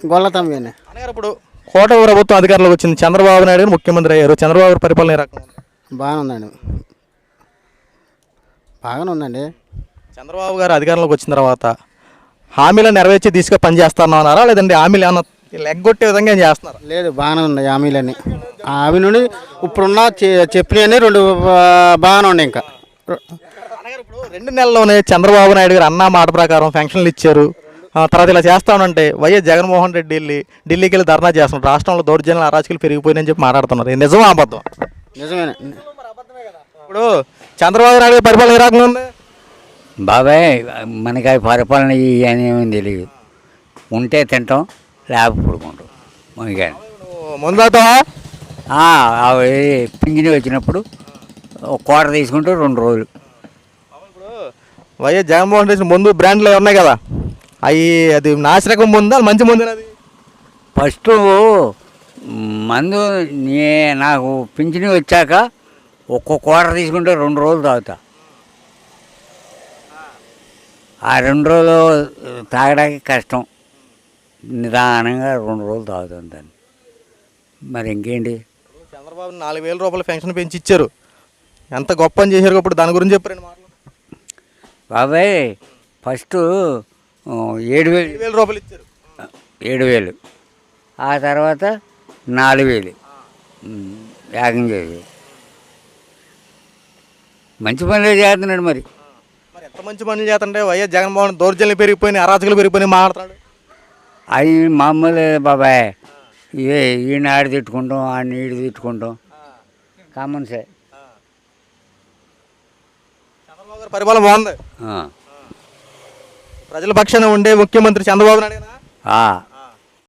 గొల్లతమ్మిని అనగారు ఇప్పుడు కోట ప్రభుత్వం అధికారంలోకి వచ్చింది చంద్రబాబు నాయుడు గారు ముఖ్యమంత్రి అయ్యారు. చంద్రబాబు గారి పరిపాలన ఏ? బాగానే ఉందండి. బాగానే ఉందండి. చంద్రబాబు గారు అధికారంలోకి వచ్చిన తర్వాత హామీలు నెరవేర్చి తీసుకు పని చేస్తున్నారా లేదంటే హామీలు ఏమన్నా లెగ్గొట్టే విధంగా ఏం చేస్తున్నారా? లేదు బాగానే ఉన్నాయి హామీలన్నీ. ఆ హామీ నుండి ఇప్పుడున్న చె- చెప్పినవన్నీ రెండు బాగానే ఉన్నాయి ఇంకా. ఇప్పుడు రెండు నెలల్లోనే చంద్రబాబు నాయుడు గారు అన్న మాట ప్రకారం పెన్షన్లు ఇచ్చారు. తర్వాత ఇలా చేస్తానంటే వైఎస్ జగన్మోహన్ రెడ్డి వెళ్ళి ఢిల్లీకి వెళ్ళి ధర్నా చేస్తున్నారు. రాష్ట్రంలో దౌర్జన్యాలు అరాచకులు పెరిగిపోయినాయని చెప్పి మాట్లాడుతున్నారు. ఇది నిజమా అబద్ధం నిజమేనా. ఇప్పుడు చంద్రబాబు నాయుడు పరిపాలన ఏ రకంగా ఉంది? బాబాయ్ మనకి అవి పరిపాలన అనేవి తెలియదు. ఉంటే తింటాం లేకపోతే పడుకుంటాం. మనకి ముందతో అవి పింఛని వచ్చినప్పుడు ఒక కోట తీసుకుంటే రెండు రోజులు. వైఎస్ జగన్మోహన్ రెడ్డి ముందు బ్రాండ్లు ఉన్నాయి కదా? అవి అది నాసిరకం ముందా మంచి ముందు అది ఫస్ట్ మందు నే నాకు పింఛని వచ్చాక ఒక్క కోట తీసుకుంటే రెండు రోజులు తాగుతా. ఆ రెండు రోజులు తాగడానికి కష్టం. నిదానంగా రెండు రోజులు తాగుతాను దాన్ని. మరి ఇంకేంటి? చంద్రబాబు నాలుగు వేల రూపాయలు పెన్షన్ పెంచి ఇచ్చారు ఎంత గొప్ప అని చేశారు ఇప్పుడు దాని గురించి చెప్పారండి మాటలు. బాబాయ్ ఫస్ట్ ఏడు వేలు. వేల రూపాయలు ఇచ్చారు. ఏడు వేలు. ఆ తర్వాత నాలుగు వేలు. యాగం చేసి మంచి పనులే చేస్తున్నాడు మరి. మరి ఎంత మంచి పనులు చేస్తుంటే వైఎస్ జగన్మోహన్ దౌర్జన్యం పెరిగిపోయినాయి అరాచకులు పెరిగిపోయినాయి మాట్లాడుతున్నాడు. అవి మామూలు బాబాయ్. ఏ ఈయన ఆడి తిట్టుకుంటాం ఆడిని ఈడు తిట్టుకుంటాం. కామన్సే చంద్రబాబు గారి పరిపాలన బాగుంది. ఆ. ప్రజల పక్షాన ఉండే ముఖ్యమంత్రి చంద్రబాబు నాయుడు